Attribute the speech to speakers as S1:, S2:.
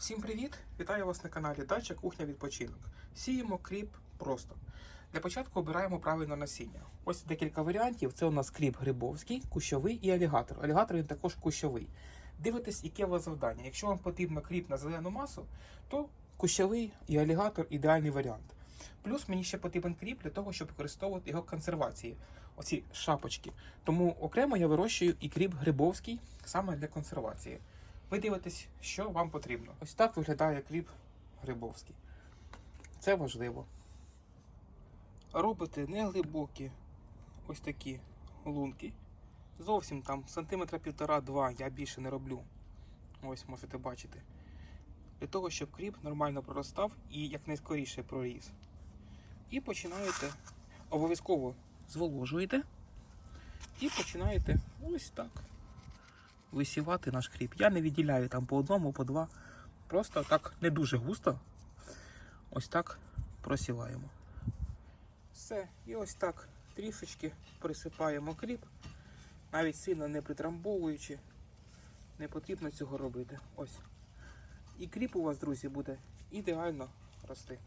S1: Всім привіт! Вітаю вас на каналі Дача Кухня Відпочинок. Сіємо кріп просто. Для початку обираємо правильне насіння. Ось декілька варіантів. Це у нас кріп грибовський, кущовий і алігатор. Алігатор він також кущовий. Дивитесь, яке у вас завдання. Якщо вам потрібно кріп на зелену масу, то кущовий і алігатор ідеальний варіант. Плюс мені ще потрібен кріп для того, щоб використовувати його консервації, оці шапочки. Тому окремо я вирощую і кріп грибовський саме для консервації. Ви дивитесь, що вам потрібно. Ось так виглядає кріп грибовський. Це важливо. Робите неглибокі ось такі лунки. Зовсім там сантиметра півтора-два я більше не роблю. Ось можете бачити. Для того, щоб кріп нормально проростав і якнайскоріше проріс. І починаєте обов'язково зволожуєте і починаєте ось так висівати наш кріп. Я не відділяю там по одному, по два. Просто так не дуже густо. Ось так просіваємо. Все, і ось так трішечки присипаємо кріп, навіть сильно не притрамбовуючи. Не потрібно цього робити. Ось. І кріп у вас, друзі, буде ідеально рости.